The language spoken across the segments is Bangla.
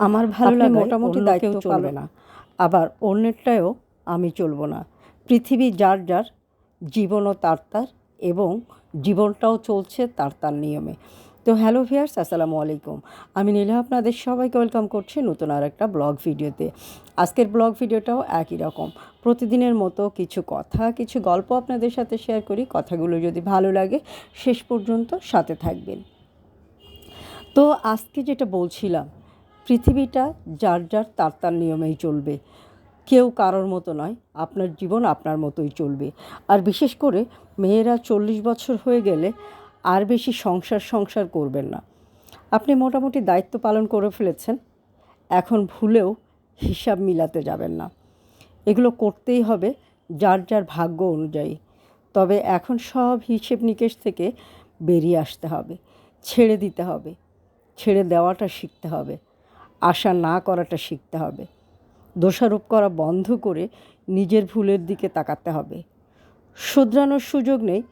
আমার ভালো লাগে মোটামুটি দায়িত্ব চলবে না। আবার অন্যেরটাও আমি চলবো না। পৃথিবী যার যার জীবনও তার তার এবং জীবনটাও চলছে তার তার নিয়মে। তো হ্যালো ভিয়ার্স আসসালামু আলাইকুম। আমি নীলা আপনাদের সবাইকে ওয়েলকাম করছি নতুন আর একটা ব্লগ ভিডিওতে। আজকের ব্লগ ভিডিওটাও একই রকম। প্রতিদিনের মতো কিছু কথা কিছু গল্প আপনাদের সাথে শেয়ার করি। কথাগুলো যদি ভালো লাগে শেষ পর্যন্ত সাথে থাকবেন। তো আজকে যেটা বলছিলাম পৃথিবীটা যার যার তার তার নিয়মেই চলবে। কেউ কারোর মতো নয়, আপনার জীবন আপনার মতোই চলবে। আর বিশেষ করে মেয়েরা চল্লিশ বছর হয়ে গেলে আর বেশি সংসার সংসার করবেন না। আপনি মোটামুটি দায়িত্ব পালন করে ফেলেছেন, এখন ভুলেও হিসাব মিলাতে যাবেন না। এগুলো করতেই হবে যার যার ভাগ্য অনুযায়ী। তবে এখন সব হিসেব নিকেশ থেকে বেরিয়ে আসতে হবে, ছেড়ে দিতে হবে, ছেড়ে দেওয়াটা শিখতে হবে। আশা না করাটা শিখতে হবে। দোষারোপ করা বন্ধ করে নিজের ভুলের দিকে তাকাতে হবে। শুধরানোর সুযোগ নেই,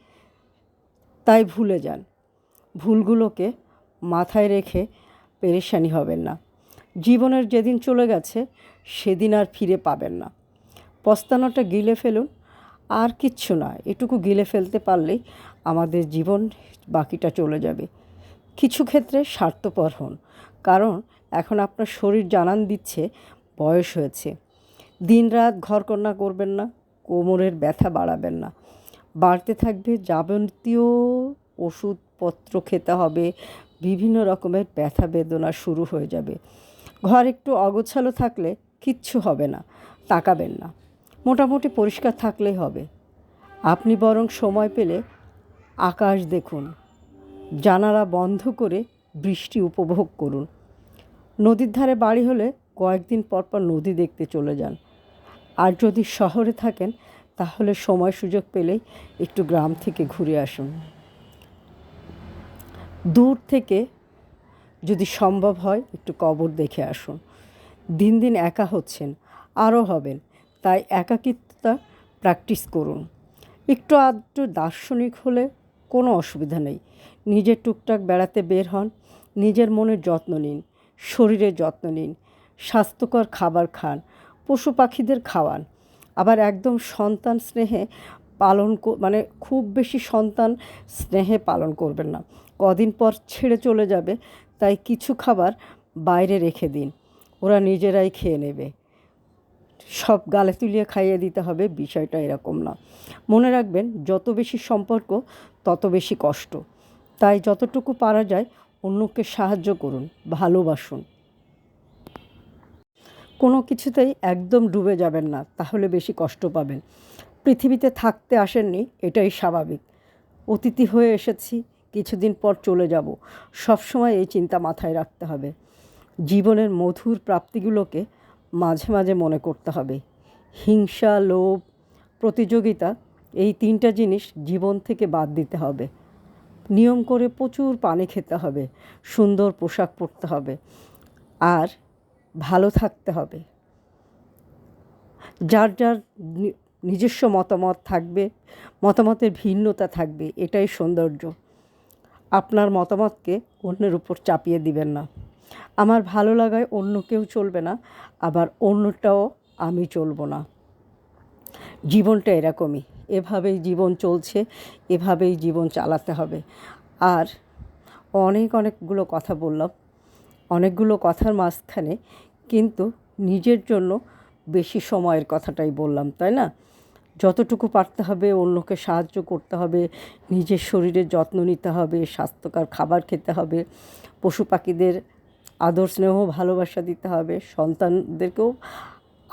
তাই ভুলে যান। ভুলগুলোকে মাথায় রেখে পেরেশানি হবেন না। জীবনের যেদিন চলে গেছে, সেদিন আর ফিরে পাবেন না। পস্তানোটা গিলে ফেলুন, আর কিচ্ছু না, এটুকু গিলে ফেলতে পারলেই আমাদের জীবন বাকিটা চলে যাবে। কিছু ক্ষেত্রে স্বার্থপর হন, কারণ এখন আপনার শরীর জানান দিচ্ছে, বয়স হয়েছে। দিন দিনরাত ঘরকন্যা করবেন না, কোমরের ব্যথা বাড়াবেন না। বাড়তে থাকবে যাবতীয় ওষুধপত্র খেতে হবে, বিভিন্ন রকমের ব্যথা বেদনা শুরু হয়ে যাবে। ঘর একটু অগোছালো থাকলে কিচ্ছু হবে না, তাকাবেন না। মোটামুটি পরিষ্কার থাকলেই হবে। আপনি বরং সময় পেলে আকাশ দেখুন, জানালা বন্ধ করে বৃষ্টি উপভোগ করুন। নদীর ধারে বাড়ি হলে কয়েকদিন পর পর নদী দেখতে চলে যান। আর যদি শহরে থাকেন, তাহলে সময় সুযোগ পেলেই একটু গ্রাম থেকে ঘুরে আসুন। দূর থেকে যদি সম্ভব হয়, একটু কবর দেখে আসুন। দিন দিন একা হচ্ছেন, আরও হবেন, তাই একাকিত্বতা প্র্যাকটিস করুন। একটু আধটু দার্শনিক হলে কোনো অসুবিধা নেই। নিজের টুকটাক বেড়াতে বের হন, নিজের মনের যত্ন নিন। শরীরের যত্ন নিন, স্বাস্থ্যকর খাবার খান, পশু পাখিদের খাওয়ান। আবার একদম সন্তান স্নেহে পালন মানে খুব বেশি সন্তান স্নেহে পালন করবেন না। কদিন পর ছেড়ে চলে যাবে, তাই কিছু খাবার বাইরে রেখে দিন। ওরা নিজেরাই খেয়ে নেবে। সব গালে তুলিয়ে খাইয়ে দিতে হবে, বিষয়টা এরকম না। মনে রাখবেন, যত বেশি সম্পর্ক, তত বেশি কষ্ট। তাই যতটুকু পারা যায় অন্যকে সাহায্য করুন, ভালোবাসুন। কোনো কিছুতেই একদম ডুবে যাবেন না, তাহলে বেশি কষ্ট পাবেন। পৃথিবীতে থাকতে আসেননি, এটাই স্বাভাবিক। অতিথি হয়ে এসেছি, কিছুদিন পর চলে যাব। সবসময় এই চিন্তা মাথায় রাখতে হবে। জীবনের মধুর প্রাপ্তিগুলোকে মাঝে মাঝে মনে করতে হবে। হিংসা, লোভ, প্রতিযোগিতা, এই তিনটা জিনিস জীবন থেকে বাদ দিতে হবে। নিয়ম করে প্রচুর পানি খেতে হবে, সুন্দর পোশাক পরতে হবে আর ভালো থাকতে হবে। যার যার নিজস্ব মতামত থাকবে, মতামতের ভিন্নতা থাকবে, এটাই সৌন্দর্য। আপনার মতামতকে অন্যের উপর চাপিয়ে দিবেন না। আমার ভালো লাগায় অন্য কেউ চলবে না, আবার অন্যটাও আমি চলবো না। জীবনটা এরকমই। এভাবেই জীবন চলছে, এভাবেই জীবন চালাতে হবে। আর অনেক অনেকগুলো কথা বললাম, অনেকগুলো কথার মাঝখানে কিন্তু নিজের জন্য বেশি সময়ের কথাটাই বললাম, তাই না? যতটুকু পারতে হবে, অন্যকে সাহায্য করতে হবে, নিজের শরীরের যত্ন নিতে হবে, স্বাস্থ্যকর খাবার খেতে হবে, পশু পাখিদের আদর স্নেহ, ভালোবাসা দিতে হবে, সন্তানদেরকেও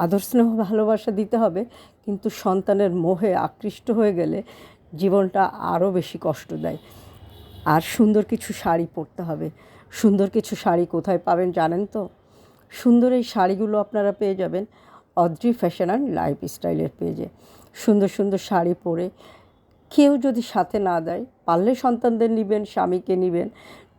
আদর স্নেহ, ভালোবাসা দিতে হবে, কিন্তু সন্তানের মোহে আকৃষ্ট হয়ে গেলে জীবনটা আরও বেশি কষ্ট দেয়। আর সুন্দর কিছু শাড়ি পরতে হবে। সুন্দর কিছু শাড়ি কোথায় পাবেন জানেন তো? সুন্দর এই শাড়িগুলো আপনারা পেয়ে যাবেন অদ্রি ফ্যাশন অ্যান্ড লাইফ স্টাইলের পেজে। সুন্দর সুন্দর শাড়ি পরে কেউ যদি সাথে না দেয়, পারলে সন্তানদের নেবেন, স্বামীকে নেবেন।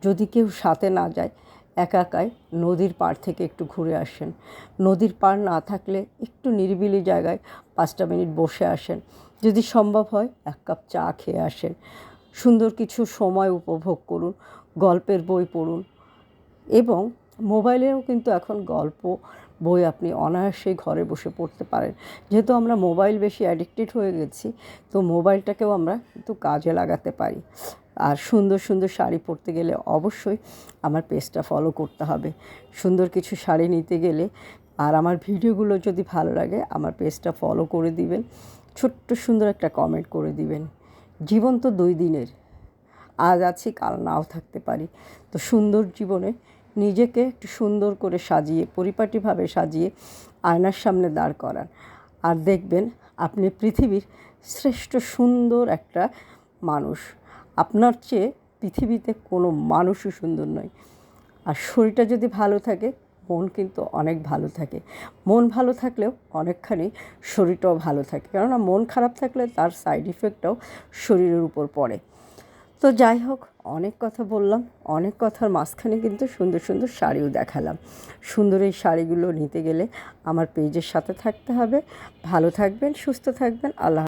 যদি কেউ সাথে না যায় একা একাই নদীর পাড় থেকে একটু ঘুরে আসেন। নদীর পাড় না থাকলে একটু নিরিবিলি জায়গায় পাঁচটা মিনিট বসে আসেন। যদি সম্ভব হয়, এক কাপ চা খেয়ে আসেন। সুন্দর কিছু সময় উপভোগ করুন, গল্পের বই পড়ুন এবং মোবাইলেও কিন্তু এখন গল্প, বই আপনি অনায়াসেই ঘরে বসে পড়তে পারেন। যেহেতু আমরা মোবাইল বেশি অ্যাডিক্টেড হয়ে গেছি, তো মোবাইলটাকেও আমরা কিন্তু কাজে লাগাতে পারি। আর সুন্দর সুন্দর শাড়ি পরতে গেলে অবশ্যই আমার পেজটা ফলো করতে হবে। সুন্দর কিছু শাড়ি নিতে গেলে আর আমার ভিডিওগুলো যদি ভালো লাগে, আমার পেজটা ফলো করে দিবেন। ছোট্ট সুন্দর একটা কমেন্ট করে দিবেন। জীবন তো দুই দিনের। আজ আছি, কাল নাও থাকতে পারি। তো সুন্দর জীবনে নিজেকে একটু সুন্দর করে সাজিয়ে, পরিপাটিভাবে সাজিয়ে আয়নার সামনে দাঁড় করান। আর দেখবেন, আপনি পৃথিবীর শ্রেষ্ঠ সুন্দর একটা মানুষ। আপনার চেয়ে পৃথিবীতে কোনো মানুষই সুন্দর নয়। আর শরীরটা যদি ভালো থাকে, মন কিন্তু অনেক ভালো থাকে। মন ভালো থাকলেও অনেকখানি শরীরটাও ভালো থাকে। কেননা মন খারাপ থাকলে তার সাইড ইফেক্টটাও শরীরের উপর পড়ে। তো যাই হোক, অনেক কথা বললাম, অনেক কথার মাঝখানে কিন্তু সুন্দর সুন্দর শাড়িও দেখালাম। সুন্দর এই শাড়িগুলো নিতে গেলে আমার পেজের সাথে থাকতে হবে। ভালো থাকবেন, সুস্থ থাকবেন, আল্লাহ